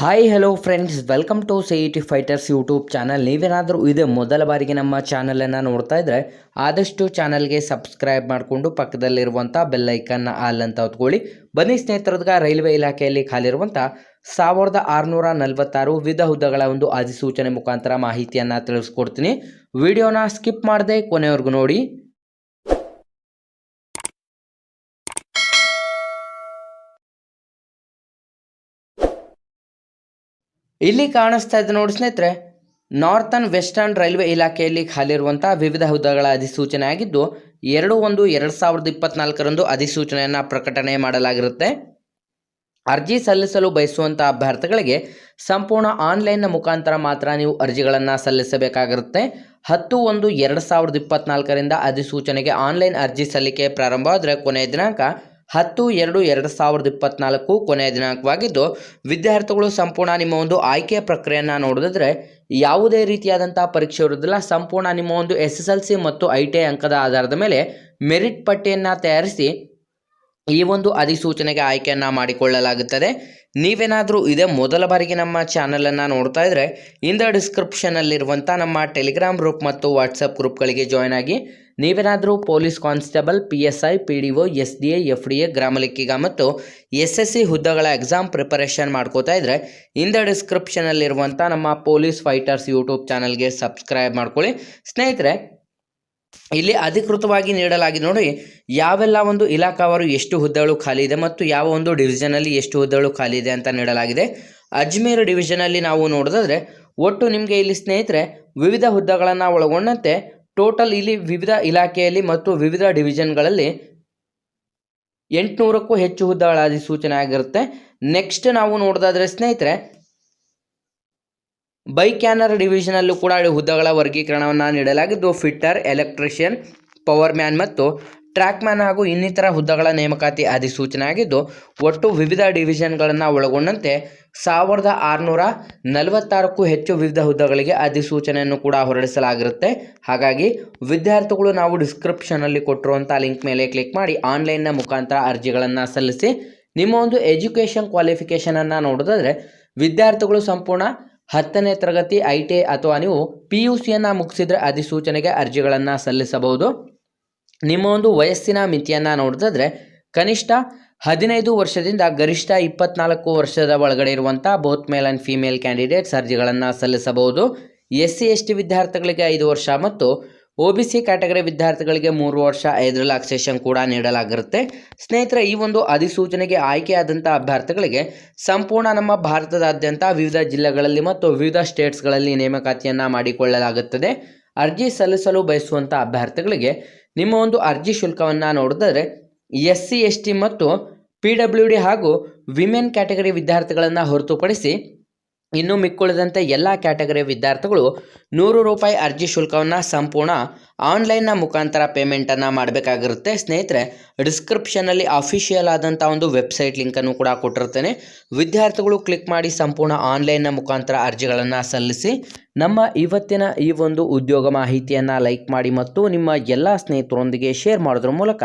Hi hello friends welcome to C E T fighters YouTube channel ನೀವೇನಾದರೂ ಇದೇ ಮೊದಲ ಬಾರಿಗೆ ನಮ್ಮ ಚಾನಲನ್ನು ನೋಡ್ತಾ ಇದ್ದರೆ ಆದಷ್ಟು ಚಾನಲ್ಗೆ ಸಬ್ಸ್ಕ್ರೈಬ್ ಮಾಡಿಕೊಂಡು ಪಕ್ಕದಲ್ಲಿರುವಂಥ ಬೆಲ್ಲೈಕನ್ನ ಆಲ್ ಅಂತ ಹೊತ್ಕೊಳ್ಳಿ. ಬನ್ನಿ ಸ್ನೇಹಿತರದ್ಗ ರೈಲ್ವೆ ಇಲಾಖೆಯಲ್ಲಿ ಖಾಲಿರುವಂಥ ಸಾವಿರದ ಆರುನೂರ ನಲವತ್ತಾರು ವಿಧ ಹುದ್ದೆಗಳ ಒಂದು ಅಧಿಸೂಚನೆ ಮುಖಾಂತರ ಮಾಹಿತಿಯನ್ನು ತಿಳಿಸ್ಕೊಡ್ತೀನಿ. ವಿಡಿಯೋನ ಸ್ಕಿಪ್ ಮಾಡದೆ ಕೊನೆವರೆಗೂ ನೋಡಿ. ಇಲ್ಲಿ ಕಾಣಿಸ್ತಾ ಇದೆ ನೋಡಿ ಸ್ನೇಹಿತರೆ ನಾರ್ತನ್ ವೆಸ್ಟರ್ನ್ ರೈಲ್ವೆ ಇಲಾಖೆಯಲ್ಲಿ ಖಾಲಿರುವಂಥ ವಿವಿಧ ಹುದ್ದೆಗಳ ಅಧಿಸೂಚನೆ ಆಗಿದ್ದು, ಎರಡು ಒಂದು ಎರಡು ಸಾವಿರದ ಇಪ್ಪತ್ನಾಲ್ಕರಂದು ಅಧಿಸೂಚನೆಯನ್ನು ಪ್ರಕಟಣೆ ಮಾಡಲಾಗಿರುತ್ತೆ. ಅರ್ಜಿ ಸಲ್ಲಿಸಲು ಬಯಸುವಂಥ ಅಭ್ಯರ್ಥಿಗಳಿಗೆ ಸಂಪೂರ್ಣ ಆನ್ಲೈನ್ನ ಮುಖಾಂತರ ಮಾತ್ರ ನೀವು ಅರ್ಜಿಗಳನ್ನು ಸಲ್ಲಿಸಬೇಕಾಗಿರುತ್ತೆ. ಹತ್ತು ಒಂದು ಎರಡು ಸಾವಿರದ ಇಪ್ಪತ್ನಾಲ್ಕರಿಂದ ಅಧಿಸೂಚನೆಗೆ ಆನ್ಲೈನ್ ಅರ್ಜಿ ಸಲ್ಲಿಕೆ ಪ್ರಾರಂಭ ಆದರೆ ಕೊನೆಯ ದಿನಾಂಕ ಹತ್ತು ಎರಡು ಎರಡು ಸಾವಿರದ ಇಪ್ಪತ್ನಾಲ್ಕು ಕೊನೆಯ ದಿನಾಂಕವಾಗಿದ್ದು, ವಿದ್ಯಾರ್ಥಿಗಳು ಸಂಪೂರ್ಣ ನಿಮ್ಮ ಒಂದು ಆಯ್ಕೆ ಪ್ರಕ್ರಿಯೆಯನ್ನು ನೋಡಿದ್ರೆ ಯಾವುದೇ ರೀತಿಯಾದಂಥ ಪರೀಕ್ಷೆ ಇರುವುದಿಲ್ಲ ಸಂಪೂರ್ಣ ನಿಮ್ಮ ಒಂದು ಎಸ್ ಎಸ್ ಎಲ್ ಸಿ ಮತ್ತು ಐ ಟಿ ಐ ಅಂಕದ ಆಧಾರದ ಮೇಲೆ ಮೆರಿಟ್ ಪಟ್ಟಿಯನ್ನು ತಯಾರಿಸಿ ಈ ಒಂದು ಅಧಿಸೂಚನೆಗೆ ಆಯ್ಕೆಯನ್ನು ಮಾಡಿಕೊಳ್ಳಲಾಗುತ್ತದೆ. ನೀವೇನಾದರೂ ಇದೇ ಮೊದಲ ಬಾರಿಗೆ ನಮ್ಮ ಚಾನಲನ್ನು ನೋಡ್ತಾ ಇದ್ದರೆ ಇಂದ ಡಿಸ್ಕ್ರಿಪ್ಷನಲ್ಲಿರುವಂಥ ನಮ್ಮ ಟೆಲಿಗ್ರಾಮ್ ಗ್ರೂಪ್ ಮತ್ತು ವಾಟ್ಸಪ್ ಗ್ರೂಪ್ಗಳಿಗೆ ಜಾಯ್ನ್ ಆಗಿ ನೀವೇನಾದರೂ police constable, P S I, P D O, S D A, F D A, ಗ್ರಾಮ ಲೆಕ್ಕಿಗ ಮತ್ತು ಎಸ್ ಎಸ್ ಸಿ ಹುದ್ದೆಗಳ ಎಕ್ಸಾಮ್ ಪ್ರಿಪರೇಷನ್ ಮಾಡ್ಕೋತಾ ಇದ್ದರೆ ಇಂದ ಡಿಸ್ಕ್ರಿಪ್ಷನಲ್ಲಿರುವಂಥ ನಮ್ಮ ಪೊಲೀಸ್ ಫೈಟರ್ಸ್ ಯೂಟ್ಯೂಬ್ ಚಾನಲ್ಗೆ ಸಬ್ಸ್ಕ್ರೈಬ್ ಮಾಡ್ಕೊಳ್ಳಿ. ಸ್ನೇಹಿತರೆ, ಇಲ್ಲಿ ಅಧಿಕೃತವಾಗಿ ನೀಡಲಾಗಿದೆ ನೋಡಿ, ಯಾವೆಲ್ಲ ಒಂದು ಇಲಾಖಾವಾರು ಎಷ್ಟು ಹುದ್ದೆಗಳು ಖಾಲಿ ಇದೆ ಮತ್ತು ಯಾವ ಒಂದು ಡಿವಿಷನಲ್ಲಿ ಎಷ್ಟು ಹುದ್ದೆಗಳು ಖಾಲಿ ಇದೆ ಅಂತ ನೀಡಲಾಗಿದೆ. ಅಜ್ಮೀರ್ ಡಿವಿಷನಲ್ಲಿ ನಾವು ನೋಡೋದಾದ್ರೆ, ಒಟ್ಟು ನಿಮಗೆ ಇಲ್ಲಿ ಸ್ನೇಹಿತರೆ ವಿವಿಧ ಹುದ್ದೆಗಳನ್ನು ಒಳಗೊಂಡಂತೆ ಟೋಟಲ್ ಇಲ್ಲಿ ವಿವಿಧ ಇಲಾಖೆಯಲ್ಲಿ ಮತ್ತು ವಿವಿಧ ಡಿವಿಷನ್ಗಳಲ್ಲಿ ಎಂಟುನೂರಕ್ಕೂ ಹೆಚ್ಚು ಹುದ್ದೆಗಳ ಅಧಿಸೂಚನೆ ಆಗಿರುತ್ತೆ. ನೆಕ್ಸ್ಟ್ ನಾವು ನೋಡೋದಾದ್ರೆ, ಸ್ನೇಹಿತರೆ, ಬೈಕ್ಯಾನರ್ ಡಿವಿಷನಲ್ಲೂ ಕೂಡ ಹುದ್ದೆಗಳ ವರ್ಗೀಕರಣವನ್ನು ನೀಡಲಾಗಿದ್ದು, ಫಿಟ್ಟರ್, ಎಲೆಕ್ಟ್ರಿಷಿಯನ್, ಪವರ್ ಮ್ಯಾನ್ ಮತ್ತು ಟ್ರ್ಯಾಕ್ ಮ್ಯಾನ್ ಹಾಗೂ ಇನ್ನಿತರ ಹುದ್ದೆಗಳ ನೇಮಕಾತಿ ಅಧಿಸೂಚನೆ ಆಗಿದ್ದು ಒಟ್ಟು ವಿವಿಧ ಡಿವಿಷನ್ಗಳನ್ನು ಒಳಗೊಂಡಂತೆ ಸಾವಿರದ ಆರುನೂರ ನಲವತ್ತಾರಕ್ಕೂ ಹೆಚ್ಚು ವಿವಿಧ ಹುದ್ದೆಗಳಿಗೆ ಅಧಿಸೂಚನೆಯನ್ನು ಕೂಡ ಹೊರಡಿಸಲಾಗಿರುತ್ತೆ. ಹಾಗಾಗಿ ವಿದ್ಯಾರ್ಥಿಗಳು ನಾವು ಡಿಸ್ಕ್ರಿಪ್ಷನಲ್ಲಿ ಕೊಟ್ಟಿರುವಂಥ ಲಿಂಕ್ ಮೇಲೆ ಕ್ಲಿಕ್ ಮಾಡಿ ಆನ್ಲೈನ್ನ ಮುಖಾಂತರ ಅರ್ಜಿಗಳನ್ನು ಸಲ್ಲಿಸಿ, ನಿಮ್ಮ ಒಂದು ಎಜುಕೇಷನ್ ಕ್ವಾಲಿಫಿಕೇಷನನ್ನು ನೋಡೋದಾದರೆ ವಿದ್ಯಾರ್ಥಿಗಳು ಸಂಪೂರ್ಣ ಹತ್ತನೇ ತರಗತಿ, ಐ ಅಥವಾ ನೀವು ಪಿ ಯು ಸಿಯನ್ನು ಮುಗಿಸಿದರೆ ಅಧಿಸೂಚನೆಗೆ ಅರ್ಜಿಗಳನ್ನು ಸಲ್ಲಿಸಬಹುದು. ನಿಮ್ಮ ಒಂದು ವಯಸ್ಸಿನ ಮಿತಿಯನ್ನು ನೋಡಿದ್ರೆ ಕನಿಷ್ಠ ಹದಿನೈದು ವರ್ಷದಿಂದ ಗರಿಷ್ಠ ಇಪ್ಪತ್ನಾಲ್ಕು ವರ್ಷದ ಒಳಗಡೆ ಇರುವಂಥ both male and female candidates ಅರ್ಜಿಗಳನ್ನು ಸಲ್ಲಿಸಬಹುದು. ಎಸ್ ಸಿ ಎಸ್ ಟಿ ವಿದ್ಯಾರ್ಥಿಗಳಿಗೆ ಐದು ವರ್ಷ ಮತ್ತು ಒ ಬಿ ಸಿ ಕ್ಯಾಟಗರಿ ವಿದ್ಯಾರ್ಥಿಗಳಿಗೆ ಮೂರು ವರ್ಷ ಐದು ರಿಲ್ಯಾಕ್ಸೇಷನ್ ಕೂಡ ನೀಡಲಾಗಿರುತ್ತೆ. ಸ್ನೇಹಿತರೆ, ಈ ಒಂದು ಅಧಿಸೂಚನೆಗೆ ಆಯ್ಕೆಯಾದಂಥ ಅಭ್ಯರ್ಥಿಗಳಿಗೆ ಸಂಪೂರ್ಣ ನಮ್ಮ ಭಾರತದಾದ್ಯಂತ ವಿವಿಧ ಜಿಲ್ಲೆಗಳಲ್ಲಿ ಮತ್ತು ವಿವಿಧ ಸ್ಟೇಟ್ಸ್ಗಳಲ್ಲಿ ನೇಮಕಾತಿಯನ್ನು ಮಾಡಿಕೊಳ್ಳಲಾಗುತ್ತದೆ. ಅರ್ಜಿ ಸಲ್ಲಿಸಲು ಬಯಸುವಂಥ ಅಭ್ಯರ್ಥಿಗಳಿಗೆ ನಿಮ್ಮ ಒಂದು ಅರ್ಜಿ ಶುಲ್ಕವನ್ನು ನೋಡಿದ್ರೆ ಎಸ್ ಸಿ ಎಸ್ ಟಿ ಮತ್ತು ಪಿ ಡಬ್ಲ್ಯೂ ಡಿ ಹಾಗೂ ವಿಮೆನ್ ಕ್ಯಾಟಗರಿ ವಿದ್ಯಾರ್ಥಿಗಳನ್ನು ಹೊರತುಪಡಿಸಿ ಇನ್ನು ಮಿಕ್ಕುಳಿದಂತೆ ಎಲ್ಲ ಕ್ಯಾಟಗರಿ ವಿದ್ಯಾರ್ಥಿಗಳು ನೂರು ರೂಪಾಯಿ ಅರ್ಜಿ ಶುಲ್ಕವನ್ನು ಸಂಪೂರ್ಣ ಆನ್ಲೈನ್ನ ಮುಖಾಂತರ ಪೇಮೆಂಟನ್ನು ಮಾಡಬೇಕಾಗಿರುತ್ತೆ. ಸ್ನೇಹಿತರೆ ಡಿಸ್ಕ್ರಿಪ್ಷನಲ್ಲಿ ಅಫಿಷಿಯಲ್ ಆದಂಥ ಒಂದು ವೆಬ್ಸೈಟ್ ಲಿಂಕನ್ನು ಕೂಡ ಕೊಟ್ಟಿರ್ತೇನೆ ವಿದ್ಯಾರ್ಥಿಗಳು ಕ್ಲಿಕ್ ಮಾಡಿ ಸಂಪೂರ್ಣ ಆನ್ಲೈನ್ನ ಮುಖಾಂತರ ಅರ್ಜಿಗಳನ್ನು ಸಲ್ಲಿಸಿ, ನಮ್ಮ ಇವತ್ತಿನ ಈ ಒಂದು ಉದ್ಯೋಗ ಮಾಹಿತಿಯನ್ನು ಲೈಕ್ ಮಾಡಿ ಮತ್ತು ನಿಮ್ಮ ಎಲ್ಲ ಸ್ನೇಹಿತರೊಂದಿಗೆ ಶೇರ್ ಮಾಡೋದ್ರ ಮೂಲಕ